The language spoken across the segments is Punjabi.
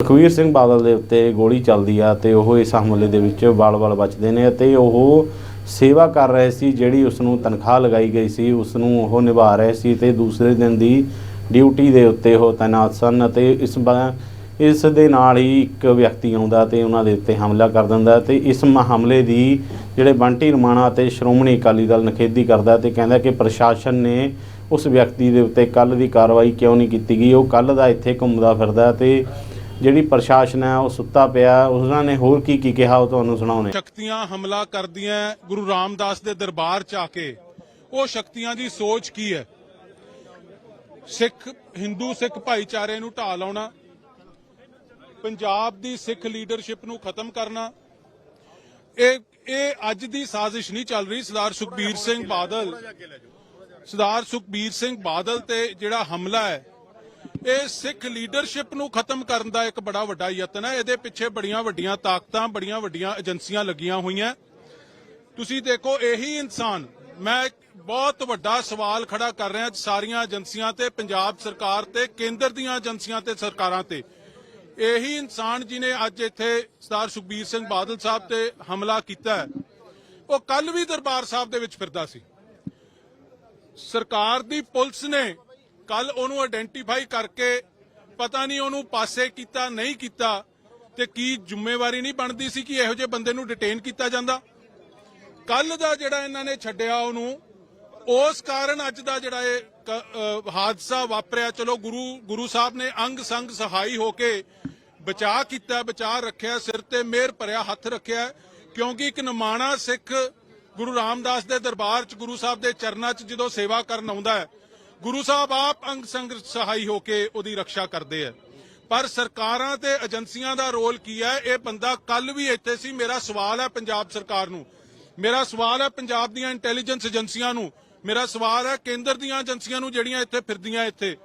ਸੁਖਵੀਰ ਸਿੰਘ ਬਾਦਲ ਦੇ ਉੱਤੇ ਗੋਲੀ ਚੱਲਦੀ ਆ ਤੇ ਉਹ ਇਸ ਹਮਲੇ ਦੇ ਵਿੱਚ ਬਲ-ਬਲ ਬਚਦੇ ਨੇ ਅਤੇ ਉਹ ਸੇਵਾ ਕਰ ਰਹੇ ਸੀ ਜਿਹੜੀ ਉਸ ਨੂੰ ਤਨਖਾਹ ਲਗਾਈ ਗਈ ਸੀ ਉਸ ਨੂੰ ਉਹ ਨਿਭਾ ਰਹੇ ਸੀ ਤੇ ਦੂਸਰੇ ਦਿਨ ਦੀ ਡਿਊਟੀ ਦੇ ਉੱਤੇ ਉਹ ਤਾਇਨਾਤ ਸਨ ਅਤੇ ਇਸ ਬਾ- ਇਸ ਦੇ ਨਾਲ ਹੀ ਇੱਕ ਵਿਅਕਤੀ ਆਉਂਦਾ ਤੇ ਉਹਨਾਂ ਦੇ ਉੱਤੇ ਹਮਲਾ ਕਰ ਦਿੰਦਾ ਤੇ ਇਸ ਮ- ਹਮਲੇ ਦੀ ਜਿਹੜੇ ਬੰਟੀ ਰਮਾਣਾ ਅਤੇ ਸ਼੍ਰੋਮਣੀ ਅਕਾਲੀ ਦਲ ਨਖੇਦੀ ਕਰਦਾ ਤੇ ਕਹਿੰਦਾ ਕਿ ਪ੍ਰਸ਼ਾਸਨ ਨੇ ਉਸ ਵਿਅਕਤੀ ਦੇ ਉੱਤੇ ਕੱਲ ਦੀ ਕਾਰਵਾਈ ਕਿਉਂ ਨਹੀਂ ਕੀਤੀ ਗਈ, ਉਹ ਕੱਲ ਦਾ ਇੱਥੇ ਘੁੰਮਦਾ ਫਿਰਦਾ ਤੇ ਜਿਹੜੀ ਪ੍ਰਸ਼ਾਸਨ ਹੈ, ਉਹ ਸੁੱਤਾ ਪਿਆ। ਉਹਨਾਂ ਨੇ ਹੋਰ ਕੀ ਕੀ ਕਿਹਾ ਉਹ ਤੁਹਾਨੂੰ ਸੁਣਾਉਣੇ ਸ਼ਕਤੀਆਂ ਹਮਲਾ ਕਰਦੀਆਂ ਗੁਰੂ ਰਾਮਦਾਸ ਦੇ ਦਰਬਾਰ ਚ ਆ ਕੇ। ਉਹ ਸ਼ਕਤੀਆਂ ਦੀ ਸੋਚ ਕੀ ਹੈ? ਸਿੱਖ, ਹਿੰਦੂ ਸਿੱਖ ਭਾਈਚਾਰੇ ਨੂੰ ਢਾਹ ਲਾਉਣਾ, ਪੰਜਾਬ ਦੀ ਸਿੱਖ ਲੀਡਰਸ਼ਿਪ ਨੂੰ ਖਤਮ ਕਰਨਾ, ਇਹ ਇਹ ਅੱਜ ਦੀ ਸਾਜ਼ਿਸ਼ ਨਹੀਂ ਚੱਲ ਰਹੀ। ਸਰਦਾਰ ਸੁਖਬੀਰ ਸਿੰਘ ਬਾਦਲ, ਸਰਦਾਰ ਸੁਖਬੀਰ ਸਿੰਘ ਬਾਦਲ ਤੇ ਜਿਹੜਾ ਹਮਲਾ ਹੈ ਇਹ ਸਿੱਖ ਲੀਡਰਸ਼ਿਪ ਨੂੰ ਖਤਮ ਕਰਨ ਦਾ ਇੱਕ ਬੜਾ ਵੱਡਾ ਯਤਨ ਹੈ। ਇਹਦੇ ਪਿੱਛੇ ਬੜੀਆਂ ਵੱਡੀਆਂ ਤਾਕਤਾਂ, ਬੜੀਆਂ ਵੱਡੀਆਂ ਏਜੰਸੀਆਂ ਲੱਗੀਆਂ ਹੋਈਆਂ। ਤੁਸੀਂ ਦੇਖੋ, ਇਹੀ ਇਨਸਾਨ, ਮੈਂ ਬਹੁਤ ਵੱਡਾ ਸਵਾਲ ਖੜਾ ਕਰ ਰਿਹਾ ਸਾਰੀਆਂ ਏਜੰਸੀਆਂ ਤੇ, ਪੰਜਾਬ ਸਰਕਾਰ ਤੇ, ਕੇਂਦਰ ਦੀਆਂ ਏਜੰਸੀਆਂ ਤੇ, ਸਰਕਾਰਾਂ ਤੇ। ਇਹੀ ਇਨਸਾਨ ਜਿਨੇ ਅੱਜ ਇੱਥੇ ਸਰਦਾਰ ਸੁਖਬੀਰ ਸਿੰਘ ਬਾਦਲ ਸਾਹਿਬ ਤੇ ਹਮਲਾ ਕੀਤਾ ਉਹ ਕੱਲ ਵੀ ਦਰਬਾਰ ਸਾਹਿਬ ਦੇ ਵਿੱਚ ਫਿਰਦਾ ਸੀ। ਸਰਕਾਰ ਦੀ ਪੁਲਿਸ ਨੇ ਕੱਲ ਉਹਨੂੰ ਆਇਡੈਂਟੀਫਾਈ ਕਰਕੇ ਪਤਾ ਨਹੀਂ ਉਹਨੂੰ ਪਾਸੇ ਕੀਤਾ, ਨਹੀਂ ਕੀਤਾ ਤੇ ਕੀ ਜ਼ਿੰਮੇਵਾਰੀ ਨਹੀਂ ਬਣਦੀ ਸੀ ਕਿ ਇਹੋ ਜਿਹੇ ਬੰਦੇ ਨੂੰ ਡਿਟੇਨ ਕੀਤਾ ਜਾਂਦਾ। ਕੱਲ ਦਾ ਜਿਹੜਾ ਇਹਨਾਂ ਨੇ ਛੱਡਿਆ ਉਹਨੂੰ, ਉਸ ਕਾਰਨ ਅੱਜ ਦਾ ਜਿਹੜਾ ਇਹ ਹਾਦਸਾ ਵਾਪਰਿਆ। ਚਲੋ ਗੁਰੂ ਗੁਰੂ ਸਾਹਿਬ ਨੇ ਅੰਗ ਸੰਗ ਸਹਾਈ ਹੋ ਕੇ ਬਚਾ ਕੀਤਾ, ਬਚਾ ਰੱਖਿਆ, ਸਿਰ ਤੇ ਮਿਹਰ ਭਰਿਆ, ਹੱਥ ਰੱਖਿਆ, ਕਿਉਂਕਿ ਇੱਕ ਨਿਮਾਣਾ ਸਿੱਖ ਗੁਰੂ ਰਾਮਦਾਸ ਦੇ ਦਰਬਾਰ 'ਚ, ਗੁਰੂ ਸਾਹਿਬ ਦੇ ਚਰਨਾਂ 'ਚ ਜਦੋਂ ਸੇਵਾ ਕਰਨ ਆਉਂਦਾ ਹੈ ਗੁਰੂ ਸਾਹਿਬ ਆਪ ਅੰਗ ਸੰਗ ਸਹਾਈ ਹੋ ਕੇ ਉਹਦੀ ਰੱਖਿਆ ਕਰਦੇ ਆ। ਪਰ ਸਰਕਾਰਾਂ ਤੇ ਏਜੰਸੀਆਂ ਦਾ ਰੋਲ ਕੀ ਹੈ ਇਹ ਬੰਦਾ ਕੱਲ ਵੀ ਇੱਥੇ ਸੀ, ਮੇਰਾ ਸਵਾਲ ਹੈ ਪੰਜਾਬ ਸਰਕਾਰ ਨੂੰ। ਮੇਰਾ ਸਵਾਲ ਹੈ ਪੰਜਾਬ ਦੀਆਂ ਇੰਟੈਲੀਜੈਂਸ ਏਜੰਸੀਆਂ ਨੂੰ। ਮੇਰਾ ਸਵਾਲ ਹੈ ਕੇਂਦਰ ਦੀਆਂ ਏਜੰਸੀਆਂ ਨੂੰ ਜਿਹੜੀਆਂ ਇੱਥੇ ਫਿਰਦੀਆਂ ਇੱਥੇ।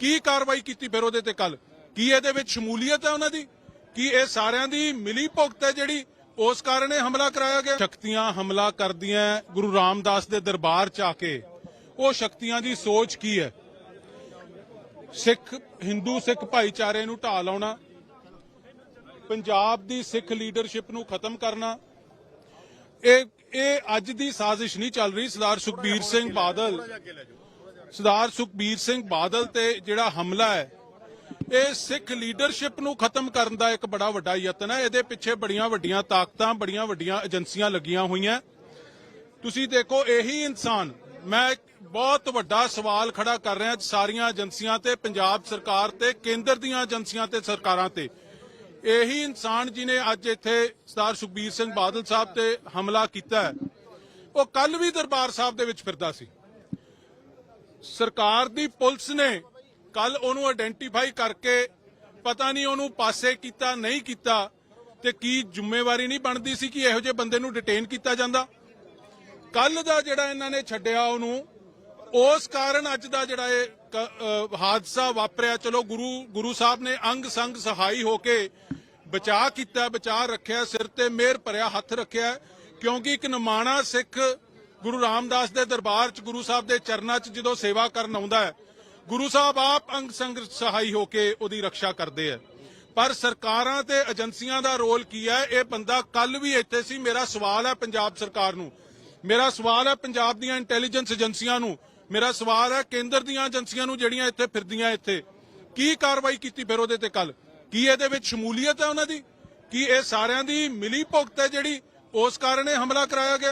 ਕੀ ਕਾਰਵਾਈ ਕੀਤੀ ਫਿਰ ਉਹਦੇ ਤੇ ਕੱਲ ਕੀ ਇਹਦੇ ਵਿੱਚ ਸ਼ਮੂਲੀਅਤ ਹੈ ਉਹਨਾਂ ਦੀ? ਕੀ ਇਹ ਸਾਰਿਆਂ ਦੀ ਮਿਲੀ ਭੁਗਤ ਹੈ ਜਿਹੜੀ? ਉਸ ਕਾਰਨ ਇਹ ਹਮਲਾ ਕਰਾਇਆ ਗਿਆ। ਸ਼ਕਤੀਆਂ ਹਮਲਾ ਕਰਦੀਆਂ ਗੁਰੂ ਰਾਮਦਾਸ ਦੇ ਦਰਬਾਰ ਚ ਆ ਕੇ। ਉਹ ਸ਼ਕਤੀਆਂ ਦੀ ਸੋਚ ਕੀ ਹੈ? ਸਿੱਖ, ਹਿੰਦੂ ਸਿੱਖ ਭਾਈਚਾਰੇ ਨੂੰ ਢਾਹ ਲਾਉਣਾ, ਪੰਜਾਬ ਦੀ ਸਿੱਖ ਲੀਡਰਸ਼ਿਪ ਨੂੰ ਖਤਮ ਕਰਨਾ, ਇਹ ਇਹ ਅੱਜ ਦੀ ਸਾਜ਼ਿਸ਼ ਨਹੀਂ ਚੱਲ ਰਹੀ ਸਰਦਾਰ ਸੁਖਬੀਰ ਸਿੰਘ ਬਾਦਲ। ਸਰਦਾਰ ਸੁਖਬੀਰ ਸਿੰਘ ਬਾਦਲ ਤੇ ਜਿਹੜਾ ਹਮਲਾ ਹੈ, ਇਹ ਸਿੱਖ ਲੀਡਰਸ਼ਿਪ ਨੂੰ ਖਤਮ ਕਰਨ ਦਾ ਇੱਕ ਬੜਾ ਵੱਡਾ ਯਤਨ ਹੈ। ਇਹਦੇ ਪਿੱਛੇ ਬੜੀਆਂ ਵੱਡੀਆਂ ਤਾਕਤਾਂ, ਬੜੀਆਂ ਵੱਡੀਆਂ ਏਜੰਸੀਆਂ ਲੱਗੀਆਂ ਹੋਈਆਂ। ਤੁਸੀਂ ਦੇਖੋ, ਇਹੀ ਇਨਸਾਨ, ਮੈਂ ਬਹੁਤ ਵੱਡਾ ਸਵਾਲ ਖੜਾ ਕਰ ਰਿਹਾ ਸਾਰੀਆਂ ਏਜੰਸੀਆਂ ਤੇ, ਪੰਜਾਬ ਸਰਕਾਰ ਤੇ, ਕੇਂਦਰ ਦੀਆਂ ਏਜੰਸੀਆਂ ਤੇ, ਸਰਕਾਰਾਂ ਤੇ। ਇਹੀ ਇਨਸਾਨ ਜਿਨੇ ਅੱਜ ਇੱਥੇ ਸਰਦਾਰ ਸੁਖਬੀਰ ਸਿੰਘ ਬਾਦਲ ਸਾਹਿਬ ਤੇ ਹਮਲਾ ਕੀਤਾ ਹੈ, ਉਹ ਕੱਲ ਵੀ ਦਰਬਾਰ ਸਾਹਿਬ ਦੇ ਵਿੱਚ ਫਿਰਦਾ ਸੀ। ਸਰਕਾਰ ਦੀ ਪੁਲਿਸ ਨੇ ਕੱਲ ਉਹਨੂੰ ਆਇਡੈਂਟੀਫਾਈ ਕਰਕੇ ਪਤਾ ਨਹੀਂ ਉਹਨੂੰ ਪਾਸੇ ਕੀਤਾ, ਨਹੀਂ ਕੀਤਾ ਤੇ ਕੀ ਜ਼ਿੰਮੇਵਾਰੀ ਨਹੀਂ ਬਣਦੀ ਸੀ ਕਿ ਇਹੋ ਜਿਹੇ ਬੰਦੇ ਨੂੰ ਡਿਟੇਨ ਕੀਤਾ ਜਾਂਦਾ। ਕੱਲ ਦਾ ਜਿਹੜਾ ਇਹਨਾਂ ਨੇ ਛੱਡਿਆ ਉਹਨੂੰ ਉਸ ਕਾਰਨ ਅੱਜ ਦਾ ਜਿਹੜਾ ਇਹ ਹਾਦਸਾ ਵਾਪਰਿਆ। ਚਲੋ ਗੁਰੂ ਗੁਰੂ ਸਾਹਿਬ ਨੇ ਅੰਗ ਸੰਗ ਸਹਾਈ ਹੋ ਕੇ ਬਚਾ ਕੀਤਾ, ਬਚਾ ਰੱਖਿਆ, ਸਿਰ ਤੇ ਮਿਹਰ ਭਰਿਆ, ਹੱਥ ਰੱਖਿਆ, ਕਿਉਂਕਿ ਇੱਕ ਨਿਮਾਣਾ ਸਿੱਖ ਗੁਰੂ ਰਾਮਦਾਸ ਦੇ ਦਰਬਾਰ 'ਚ, ਗੁਰੂ ਸਾਹਿਬ ਦੇ ਚਰਨਾਂ 'ਚ ਜਦੋਂ ਸੇਵਾ ਕਰਨ ਆਉਂਦਾ ਹੈ, ਗੁਰੂ ਸਾਹਿਬ ਆਪ ਅੰਗ ਸੰਗ ਸਹਾਈ ਹੋ ਕੇ ਉਹਦੀ ਰੱਖਿਆ ਕਰਦੇ ਆ ਪਰ ਸਰਕਾਰਾਂ ਤੇ ਏਜੰਸੀਆਂ ਦਾ ਰੋਲ ਕੀ ਹੈ? ਇਹ ਬੰਦਾ ਕੱਲ ਵੀ ਇੱਥੇ ਸੀ। ਮੇਰਾ ਸਵਾਲ ਹੈ ਪੰਜਾਬ ਸਰਕਾਰ ਨੂੰ। ਮੇਰਾ ਸਵਾਲ ਹੈ ਪੰਜਾਬ ਦੀਆਂ ਇੰਟੈਲੀਜੈਂਸ ਏਜੰਸੀਆਂ ਨੂੰ। ਮੇਰਾ ਸਵਾਲ ਹੈ, ਕੇਂਦਰ ਦੀਆਂ ਏਜੰਸੀਆਂ ਨੂੰ ਜਿਹੜੀਆਂ ਇੱਥੇ ਫਿਰਦੀਆਂ ਇੱਥੇ, ਕੀ ਕਾਰਵਾਈ ਕੀਤੀ ਫਿਰ ਉਹਦੇ ਤੇ ਕੱਲ ਕੀ ਇਹਦੇ ਵਿੱਚ ਸ਼ਮੂਲੀਅਤ ਹੈ ਉਹਨਾਂ ਦੀ? ਕੀ ਇਹ ਸਾਰਿਆਂ ਦੀ ਮਿਲੀ ਭੁਗਤ ਹੈ ਜਿਹੜੀ ਉਸ ਕਾਰਨ ਇਹ ਹਮਲਾ ਕਰਾਇਆ ਗਿਆ?